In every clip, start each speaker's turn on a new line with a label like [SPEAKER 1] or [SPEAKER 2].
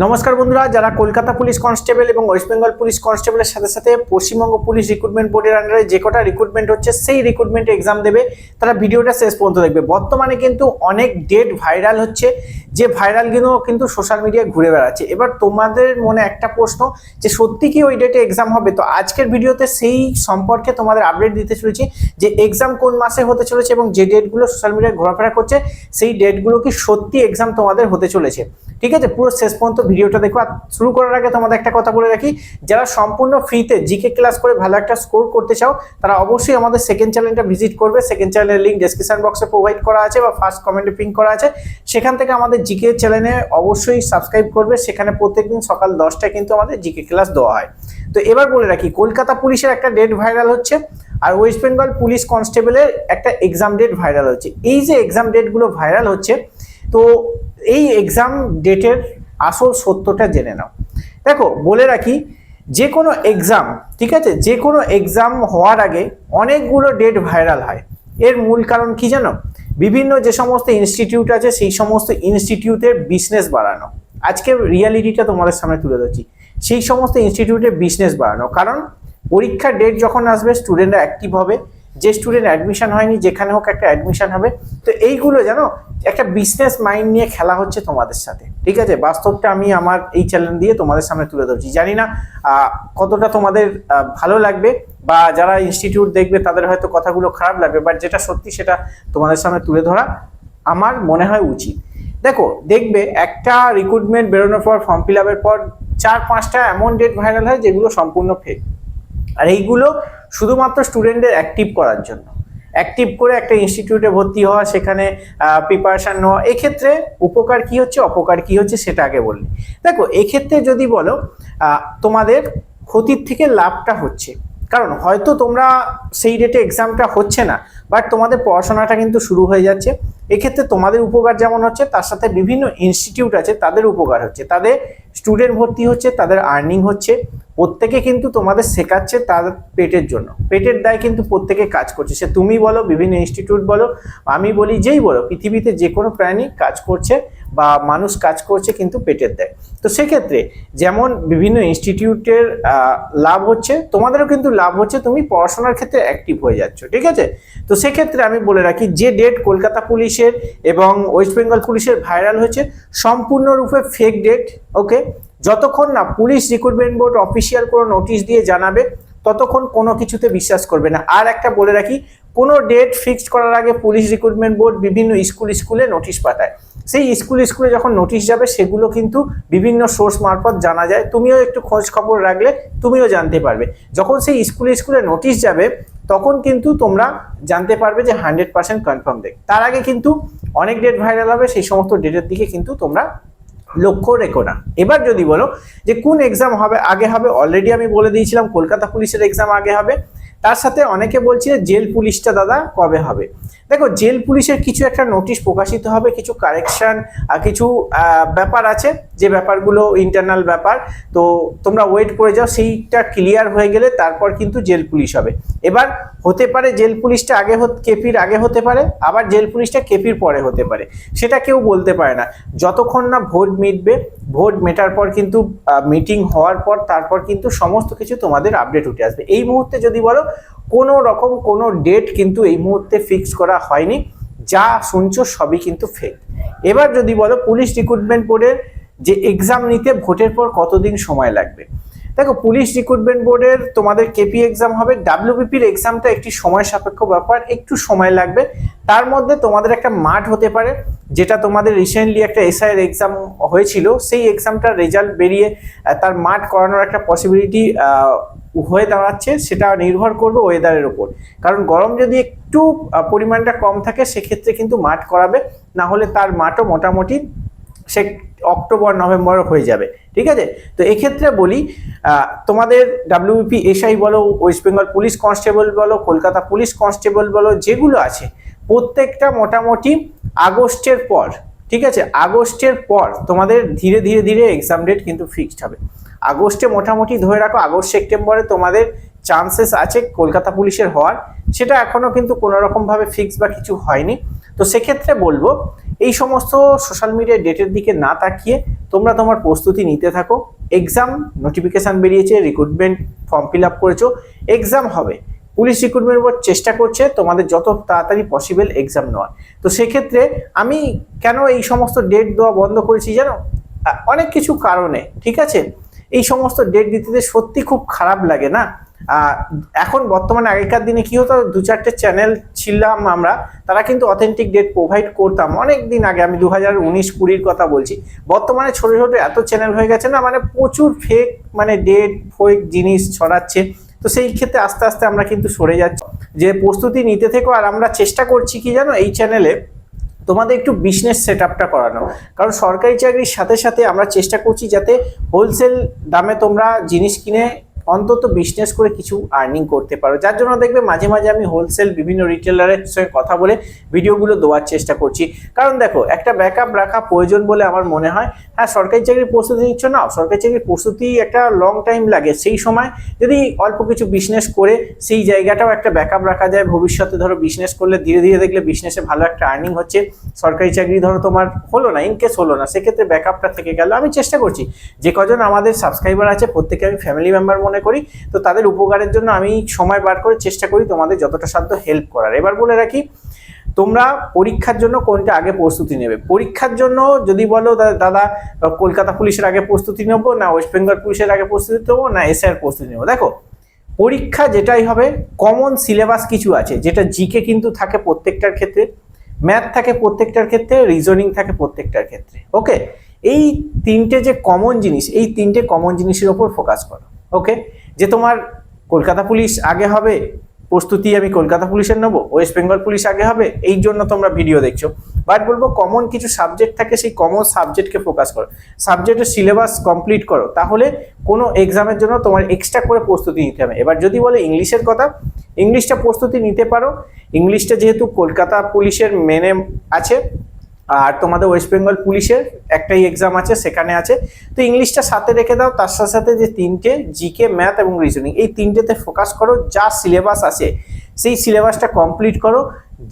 [SPEAKER 1] নমস্কার বন্ধুরা, যারা কলকাতা পুলিশ কনস্টেবল এবং ওয়েস্ট বেঙ্গল পুলিশ কনস্টেবলের সাথে সাথে পশ্চিমবঙ্গ পুলিশ রিক্রুটমেন্ট বোর্ডের আন্ডারে যে কটা রিক্রুটমেন্ট হচ্ছে, সেই রিক্রুটমেন্ট এক্সাম দেবে, তারা ভিডিওটা শেষ পর্যন্ত দেখবে। বর্তমানে কিন্তু অনেক ডেট ভাইরাল হচ্ছে, যে ভাইরালগুলো কিন্তু সোশ্যাল মিডিয়ায় ঘুরে বেড়াচ্ছে। এবার তোমাদের মনে একটা প্রশ্ন, যে সত্যি কি ওই ডেটে এক্সাম হবে? তো আজকের ভিডিওতে সেই সম্পর্কে তোমাদের আপডেট দিতে চলেছি, যে এক্সাম কোন মাসে হতে চলেছে এবং যে ডেটগুলো সোশ্যাল মিডিয়ায় ঘোরাফেরা করছে, সেই ডেটগুলো কি সত্যি এক্সাম তোমাদের হতে চলেছে। ঠিক আছে? পুরো শেষ পর্যন্ত ভিডিওটা দেখো। আর শুরু করার আগে তোমাদের একটা কথা বলে রাখি, যারা সম্পূর্ণ ফ্রিতে জিকে ক্লাস করে ভালো একটা স্কোর করতে চাও, তারা অবশ্যই আমাদের সেকেন্ড চ্যানেলটা ভিজিট করবে। সেকেন্ড চ্যানেলের লিঙ্ক ডেসক্রিপশন বক্সে প্রোভাইড করা আছে বা ফার্স্ট কমেন্টে পিন করা আছে। সেখান থেকে আমাদের জিকে চ্যানেলে অবশ্যই সাবস্ক্রাইব করবে। সেখানে প্রত্যেকদিন সকাল দশটায় কিন্তু আমাদের জিকে ক্লাস দেওয়া হয়। তো এবার বলে রাখি, কলকাতা পুলিশের একটা ডেট ভাইরাল হচ্ছে আর ওয়েস্ট বেঙ্গল পুলিশ কনস্টেবলের একটা এক্সাম ডেট ভাইরাল হচ্ছে। এই যে এক্সাম ডেটগুলো ভাইরাল হচ্ছে, তো এই এক্সাম ডেটের আসল সত্যটা জেনে নাও। দেখো, বলে রাখি যে কোনো এক্সাম ঠিক আছে? যে কোনো এক্সাম হওয়ার আগে অনেকগুলো ডেট ভাইরাল হয়। এর মূল কারণ কি জানো? বিভিন্ন যে সমস্ত ইনস্টিটিউট আছে, সেই সমস্ত ইনস্টিটিউটের বিজনেস বাড়ানো। আজকে রিয়ালিটিটা তোমাদের সামনে তুলে ধরছি। সেই সমস্ত ইনস্টিটিউটের বিজনেস বাড়ানো। কারণ, পরীক্ষার ডেট যখন আসবে স্টুডেন্টরা অ্যাক্টিভ হবে। যে স্টুডেন্ট অ্যাডমিশন হয়নি, যেখানে হোক একটা অ্যাডমিশন হবে। তো এইগুলো জানো একটা বিজনেস মাইন্ড নিয়ে খেলা হচ্ছে তোমাদের সাথে। ঠিক আছে? বাস্তবটা আমি আমার এই চ্যানেল দিয়ে তোমাদের সামনে তুলে ধরছি। জানি না কতটা তোমাদের ভালো লাগবে বা যারা ইনস্টিটিউট দেখবে তাদের হয়তো কথাগুলো খারাপ লাগবে বাট যেটা সত্যি সেটা তোমাদের সামনে তুলে ধরা আমার মনে হয় উচিত। দেখো, দেখবে একটা রিক্রুটমেন্ট বেরোনোর পর ফর্ম ফিল আপের পর চার পাঁচটা এমন ডেট ভাইরাল হয় যেগুলো সম্পূর্ণ ফেক আর এইগুলো শুধুমাত্র স্টুডেন্টদের অ্যাক্টিভ করার জন্য। অ্যাক্টিভ করে একটা ইনস্টিটিউটে ভর্তি হওয়া, সেখানে প্রিপারেশান নেওয়া, এক্ষেত্রে উপকার কি হচ্ছে, অপকার কি হচ্ছে সেটা আগে বললি। দেখো, এক্ষেত্রে যদি বলো তোমাদের ক্ষতির থেকে লাভটা হচ্ছে। কারণ হয়তো তোমরা সেই ডেটে এক্সামটা হচ্ছে না বাট তোমাদের পড়াশোনাটা কিন্তু শুরু হয়ে যাচ্ছে। এক্ষেত্রে তোমাদের উপকার যেমন হচ্ছে, তার সাথে বিভিন্ন ইনস্টিটিউট আছে, তাদের উপকার হচ্ছে। তাদের স্টুডেন্ট ভর্তি হচ্ছে, তাদের আর্নিং হচ্ছে। প্রত্যেকে কিন্তু তোমাদের শেখাচ্ছে তাদের পেটের জন্য। পেটের দায় কিন্তু প্রত্যেকে কাজ করছে। সে তুমি বলো, বিভিন্ন ইনস্টিটিউট বলো, আমি বলি, যেই বলো, পৃথিবীতে যে কোনো প্রাণী কাজ করছে বা মানুষ কাজ করছে কিন্তু পেটের দেয়। তো সেক্ষেত্রে যেমন বিভিন্ন ইনস্টিটিউটের লাভ হচ্ছে, তোমাদেরও কিন্তু লাভ হচ্ছে, তুমি পড়াশোনার ক্ষেত্রে অ্যাক্টিভ হয়ে যাচ্ছ, ঠিক আছে? তো সেক্ষেত্রে আমি বলে রাখি, যে ডেট কলকাতা পুলিশের এবং ওয়েস্ট বেঙ্গল পুলিশের ভাইরাল হয়েছে, সম্পূর্ণরূপে ফেক ডেট ওকে যতক্ষণ না পুলিশ রিক্রুটমেন্ট বোর্ড অফিসিয়াল কোনো নোটিশ দিয়ে জানাবে, ততক্ষণ কোনো কিছুতে বিশ্বাস করবে না। আর একটা বলে রাখি, কোনো ডেট ফিক্সড করার আগে পুলিশ রিক্রুটমেন্ট বোর্ড বিভিন্ন স্কুল স্কুলে নোটিশ পাঠায়। সেই স্কুল স্কুলে যখন নোটিশ যাবে, সেগুলো কিন্তু বিভিন্ন সোর্স মারফত জানা যায়। তুমিও একটু খোঁজ খবর রাখলে তুমিও জানতে পারবে। যখন সেই স্কুল স্কুলে নোটিশ যাবে, তখন কিন্তু তোমরা জানতে পারবে যে হান্ড্রেড পার্সেন্ট কনফার্ম দেখ তার আগে কিন্তু অনেক ডেট ভাইরাল হবে, সেই সমস্ত ডেটের দিকে কিন্তু তোমরা লক্ষ্য রেখো না। এবার যদি বলো যে কোন এক্সাম হবে, আগে হবে অলরেডি আমি বলে দিয়েছিলাম, কলকাতা পুলিশের এক্সাম আগে হবে। তার সাথে অনেকে বলছে জেল পুলিশটা দাদা কবে হবে? দেখো, জেল পুলিশের কিছু একটা নোটিশ প্রকাশিত হবে, কিছু কারেকশন কিছু ব্যাপার আছে, যে ব্যাপারগুলো ইন্টারনাল ব্যাপার, তো তোমরা ওয়েট করে যাও, সেইটা ক্লিয়ার হয়ে গেলে তারপর কিন্তু জেল পুলিশ হবে। এবার হতে পারে জেল পুলিশটা আগে কেপির আগে হতে পারে, আবার জেল পুলিশটা কেপির পরে হতে পারে। সেটা কেউ বলতে পারে না। যতক্ষণ না ভোট মিটবে, ভোট মেটার পর কিন্তু মিটিং হওয়ার পর তারপর কিন্তু সমস্ত কিছু তোমাদের আপডেট উঠে আসবে। এই মুহূর্তে যদি বলো, কোনো রকম কোনো ডেট কিন্তু এই মুহূর্তে ফিক্স করা হয়নি, যা শুনছো সবই কিন্তু ফেক এবার যদি বলো পুলিশ রিক্রুটমেন্ট বোর্ডের যে এক্সাম নিতে ভোটের পর কতদিন সময় লাগবে? দেখো পুলিশ রিক্রুটমেন্ট বোর্ডের তোমাদের কেপি এক্সাম হবে ডাব্লিউবিপির এক্সামটা একটি সময় সাপেক্ষ ব্যাপার, একটু সময় লাগবে। তার মধ্যে তোমাদের একটা মাঠ হতে পারে, যেটা তোমাদের রিসেন্টলি একটা এসআইয়ের এক্সাম হয়েছিল, সেই এক্সামটার রেজাল্ট বেরিয়ে তার মাঠ করানোর একটা পসিবিলিটি হয়ে দাঁড়াচ্ছে, সেটা নির্ভর করবে ওয়েদারের উপর। কারণ গরম যদি একটু পরিমাণটা কম থাকে, সেক্ষেত্রে কিন্তু মাঠ করাবে। না হলে তার মাঠও মোটামুটি সে অক্টোবর, নভেম্বর হয়ে যাবে। ঠিক আছে? তো এক্ষেত্রে বলি তোমাদের ডাব্লিউপি এসআই বলো ওয়েস্ট বেঙ্গল পুলিশ কনস্টেবল বলো কলকাতা পুলিশ কনস্টেবল বলো, যেগুলো আছে, প্রত্যেকটা মোটামুটি আগস্টের পর, ঠিক আছে? আগস্টের পর তোমাদের ধীরে ধীরে ধীরে এক্সাম ডেট কিন্তু ফিক্সড হবে। আগস্টে মোটামুটি ধরে রাখো, আগস্ট, সেপ্টেম্বরে তোমাদের চান্সেস আছে কলকাতা পুলিশের হওয়ার, সেটা এখনও কিন্তু কোনো রকম ভাবে ফিক্স বা কিছু হয়নি। তো সেক্ষেত্রে বলব, এই সমস্ত সোশ্যাল মিডিয়া ডেটের দিকে না তাকিয়ে তোমরা তোমার প্রস্তুতি নিতে থাকো। এক্সাম নোটিফিকেশান বেরিয়েছে রিক্রুটমেন্ট ফর্ম ফিল আপ করেছ এক্সাম হবে। পুলিশ রিক্রুটমেন্ট বোর্ড চেষ্টা করছে, তোমাদের যত তাড়াতাড়ি পসিবল এক্সাম নেওয়ার। তো সেক্ষেত্রে আমি কেন এই সমস্ত ডেট দেওয়া বন্ধ করেছি জানো? অনেক কিছু কারণে, ঠিক আছে? এই সমস্ত ডেট দিতে সত্যি খুব খারাপ লাগে না? এখন বর্তমানে আগেকার দিনে কি হতো? দু চারটে চ্যানেল ছিলাম আমরা, তারা কিন্তু অথেন্টিক ডেট প্রোভাইড করতাম। অনেক দিন আগে, আমি দু হাজার উনিশ কুড়ির কথা বলছি। বর্তমানে ছোট ছোট এত চ্যানেল হয়ে গেছে না মানে প্রচুর ফেক মানে ডেট ফেক জিনিস ছড়াচ্ছে। তো সেই ক্ষেত্রে আস্তে আস্তে আমরা কিন্তু সরে যাচ্ছি। যে প্রস্তুতি নিতে থেকো, আর আমরা চেষ্টা করছি কি জানো, এই চ্যানেলে তোমাদের একটু বিজনেস সেট আপটা করানো। কারণ সরকারি চাকরির সাথে সাথে আমরা চেষ্টা করছি যাতে হোলসেল দামে তোমরা জিনিস কিনে অন্তত বিজনেস করে কিছু আর্নিং করতে পারো। যার জন্য দেখবে মাঝে মাঝে আমি হোলসেল বিভিন্ন রিটেলারের সঙ্গে কথা বলে ভিডিওগুলো দেওয়ার চেষ্টা করছি। কারণ দেখো, একটা ব্যাকআপ রাখা প্রয়োজন বলে আমার মনে হয়। হ্যাঁ সরকারি চাকরির প্রস্তুতি নিচ্ছ না, সরকারি চাকরির প্রস্তুতি একটা লং টাইম লাগে। সেই সময় যদি অল্প কিছু বিজনেস করে, সেই জায়গাটাও একটা ব্যাকআপ রাখা যায়। ভবিষ্যতে ধরো বিজনেস করলে ধীরে ধীরে দেখলে বিজনেসে ভালো একটা আর্নিং হচ্ছে। সরকারি চাকরি ধরো তোমার হলো না ইনকেস হলো না, সেক্ষেত্রে ব্যাকআপটা থেকে গেল। আমি চেষ্টা করছি। যে কজন আমাদের সাবস্ক্রাইবার আছে, প্রত্যেকে আমি ফ্যামিলি মেম্বার মনে করি। তো তাদের উপকারের জন্য আমি সময় বার করে চেষ্টা করি তোমাদের যতটা সাধ্য হেল্প করার। এবার বলে রাখি, তোমরা পরীক্ষার জন্য কোনটা আগে প্রস্তুতি নেবে? পরীক্ষার জন্য যদি বলো দাদা, কলকাতা পুলিশের আগে প্রস্তুতি নেব, না ওয়েস্ট বেঙ্গল পুলিশের আগে প্রস্তুতি নেব, না এসআইয়ের প্রস্তুতি নেব? দেখো, পরীক্ষা যেটাই হবে কমন সিলেবাস কিছু আছে, যেটা জিকে কিন্তু থাকে প্রত্যেকটার ক্ষেত্রে ম্যাথ থাকে প্রত্যেকটার ক্ষেত্রে রিজনিং থাকে প্রত্যেকটার ক্ষেত্রে। ওকে এই তিনটে যে কমন জিনিস, এই তিনটে কমন জিনিসের ওপর ফোকাস করো। ওকে যে তোমার কলকাতা পুলিশ আগে হবে, প্রস্তুতি আমি কলকাতা পুলিশের নেব ওয়েস্ট বেঙ্গল পুলিশ আগে হবে, এই জন্য তোমরা ভিডিও দেখছ। বাট বলব কমন কিছু সাবজেক্ট থাকে, সেই কমন সাবজেক্টকে ফোকাস করো। সাবজেক্টের সিলেবাস কমপ্লিট করো, তাহলে কোনো এক্সামের জন্য তোমার এক্সট্রা করে প্রস্তুতি নিতে হবে। এবার যদি বলে ইংলিশের কথা, ইংলিশটা প্রস্তুতি নিতে পারো। ইংলিশটা যেহেতু কলকাতা পুলিশের মেনে আছে আর তোমাদের ওয়েস্ট বেঙ্গল পুলিশের একটাই এক্সাম আছে, সেখানে আছে। তো ইংলিশটা সাথে রেখে দাও, তার সাথে সাথে যে তিনটে জিকে ম্যাথ এবং রিজনিং এই তিনটেতে ফোকাস করো, যা সিলেবাস আছে, সেই সিলেবাসটা কমপ্লিট করো।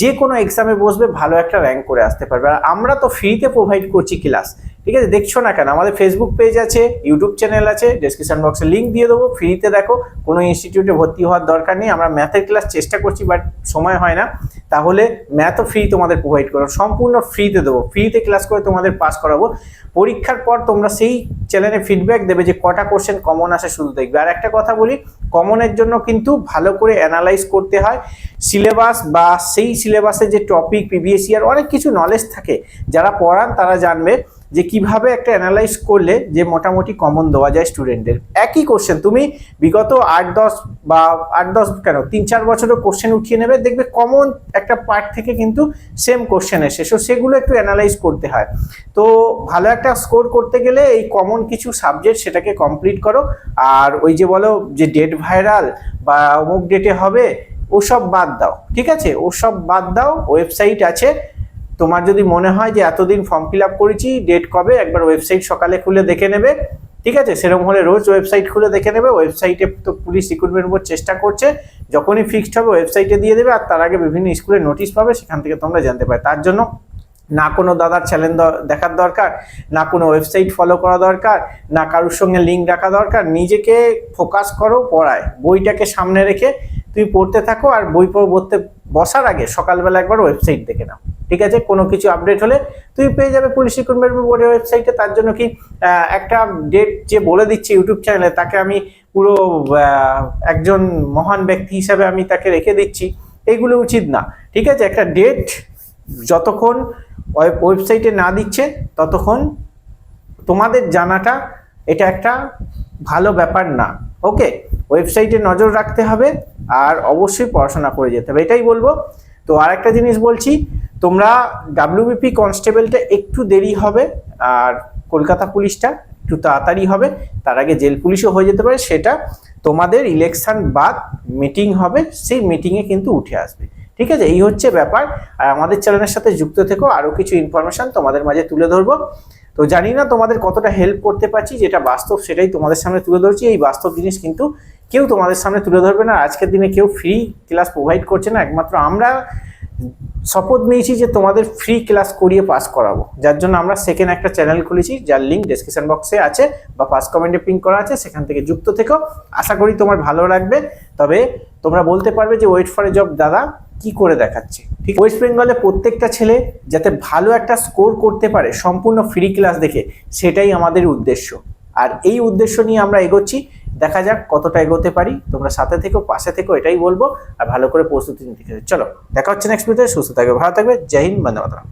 [SPEAKER 1] যে কোনো এক্সামে বসবে, ভালো একটা র্যাঙ্ক করে আসতে পারবে। আর আমরা তো ফ্রিতে প্রোভাইড করছি ক্লাস ঠিক আছে? দেখছ না কেন? আমাদের ফেসবুক পেজ আছে ইউটিউব চ্যানেল আছে ডেসক্রিপশন বক্সে লিঙ্ক দিয়ে দেবো ফ্রিতে দেখো। কোনো ইনস্টিটিউটে ভর্তি হওয়ার দরকার নেই। আমরা ম্যাথের ক্লাস চেষ্টা করছি বাট সময় হয় না। তাহলে ম্যাথও ফ্রি তোমাদের প্রোভাইড করো। সম্পূর্ণ ফ্রিতে দেবো। ফ্রিতে ক্লাস করে তোমাদের পাস করাবো। পরীক্ষার পর তোমরা সেই চ্যানেলে ফিডব্যাক দেবে যে কটা কোশ্চেন কমন আসে, শুধু দেখবে। আর একটা কথা বলি কমনের জন্য কিন্তু ভালো করে অ্যানালাইজ করতে হয়। সিলেবাস বা সেই সিলেবাসের যে টপিক পিবিএসসি আর অনেক কিছু নলেজ থাকে। যারা পড়ান তারা জানবে। যে কীভাবে একটা অ্যানালাইজ করলে যে মোটামুটি কমন দেওয়া যায় স্টুডেন্টদের একই কোশ্চেন তুমি বিগত আট দশ বা আট দশ কেন, তিন চার বছরের কোশ্চেন উঠিয়ে নেবে, দেখবে কমন একটা পার্ট থেকে কিন্তু সেম কোশ্চেন এসে সো সেগুলো একটু অ্যানালাইজ করতে হয়। তো, ভালো একটা স্কোর করতে গেলে এই কমন কিছু সাবজেক্ট সেটাকে কমপ্লিট করো। আর ওই যে বলো যে ডেট ভাইরাল বা অমুক ডেটে হবে, ওসব বাদ দাও। ঠিক আছে? ওসব বাদ দাও ওয়েবসাইট আছে। তোমার যদি মনে হয় যে এতদিন ফর্ম ফিল আপ করেছি ডেট কবে, একবার ওয়েবসাইট সকালে খুলে দেখে নেবে। ঠিক আছে? সেরকম হলে রোজ ওয়েবসাইট খুলে দেখে নেবে। ওয়েবসাইটে তো পুলিশ রিক্রুটমেন্ট বোর্ড চেষ্টা করছে। যখনই ফিক্সড হবে ওয়েবসাইটে দিয়ে দেবে আর তার আগে বিভিন্ন স্কুলে নোটিশ পাবে, সেখান থেকে তোমরা জানতে পারবে। তার জন্য না কোনো দাদার চ্যানেল দেখার দরকার, না কোনো ওয়েবসাইট ফলো করা দরকার, না কারোর সঙ্গে লিঙ্ক রাখা দরকার। নিজেকে ফোকাস করো পড়ায়। বইটাকে সামনে রেখে তুমি পড়তে থাকো আর বই পড় পড়তে বসার আগে সকালবেলা একবার ওয়েবসাইট দেখে নাও। ঠিক আছে? কোনো কিছু আপডেট হলে তুমি পেয়ে যাবে পুলিশ রিক্রুটমেন্ট বোর্ডের ওয়েবসাইটে তার জন্য কি একটা ডেট যে বলে দিচ্ছে ইউটিউব চ্যানেলে তাকে আমি পুরো একজন মহান ব্যক্তি হিসাবে আমি তাকে রেখে দিচ্ছি। এইগুলো উচিত না, ঠিক আছে? একটা ডেট যতক্ষণ ওয়েব- ওয়েবসাইটে না দিচ্ছে, ততক্ষণ তোমাদের জানাটা এটা একটা ভালো ব্যাপার না ওকে ওয়েবসাইটে নজর রাখতে হবে আর অবশ্যই পড়াশোনা করে যেতে হবে, এটাই বলব। তো আরেকটা জিনিস বলছি তোমরা ডাব্লিউবিপি কনস্টেবলটা একটু দেরি হবে, আর কলকাতা পুলিশটা একটু তাড়াতাড়ি হবে। তার আগে জেল পুলিশও হয়ে যেতে পারে, সেটা তোমাদের ইলেকশন বাদ মিটিং হবে, সেই মিটিংয়ে কিন্তু উঠে আসবে। ঠিক আছে? এই হচ্ছে ব্যাপার। আর আমাদের চ্যানেলের সাথে যুক্ত থেকেও আরও কিছু ইনফরমেশন তোমাদের মাঝে তুলে ধরবো। তো জানি না তোমাদের কতটা হেল্প করতে পারছি, যেটা বাস্তব সেটাই তোমাদের সামনে তুলে ধরছি। এই বাস্তব জিনিস কিন্তু কেউ তোমাদের সামনে তুলে ধরবে না। আজকের দিনে কেউ ফ্রি ক্লাস প্রোভাইড করছে না। একমাত্র আমরা শপথ নিয়েছি যে তোমাদের ফ্রি ক্লাস করিয়ে পাস করাবো। যার জন্য আমরা সেকেন্ড একটা চ্যানেল খুলেছি, যার লিঙ্ক ডেসক্রিপশন বক্সে আছে বা ফার্স্ট কমেন্টে পিন করা আছে, সেখান থেকে যুক্ত থেকো আশা করি তোমার ভালো লাগবে। তবে তোমরা বলতে পারবে যে ওয়েট ফর এ জব দাদা কি করে দেখাচ্ছে? ঠিক ওয়েস্ট বেঙ্গলে প্রত্যেকটা ছেলে যাতে ভালো একটা স্কোর করতে পারে, সম্পূর্ণ ফ্রি ক্লাস দেখে, সেটাই আমাদের উদ্দেশ্য। আর এই উদ্দেশ্য নিয়ে আমরা এগোচ্ছি। দেখা যাক কতটা এগোতে পারি। তোমরা সাথে থেকো, পাশে থেকো, এটাই বলব। আর ভালো করে প্রস্তুতি নিতে চলো, দেখা হচ্ছে নেক্সট ভিডিওতে সুস্থ থাকবে, ভালো থাকবে। জয় হিন্দ, বন্দে মাতরম।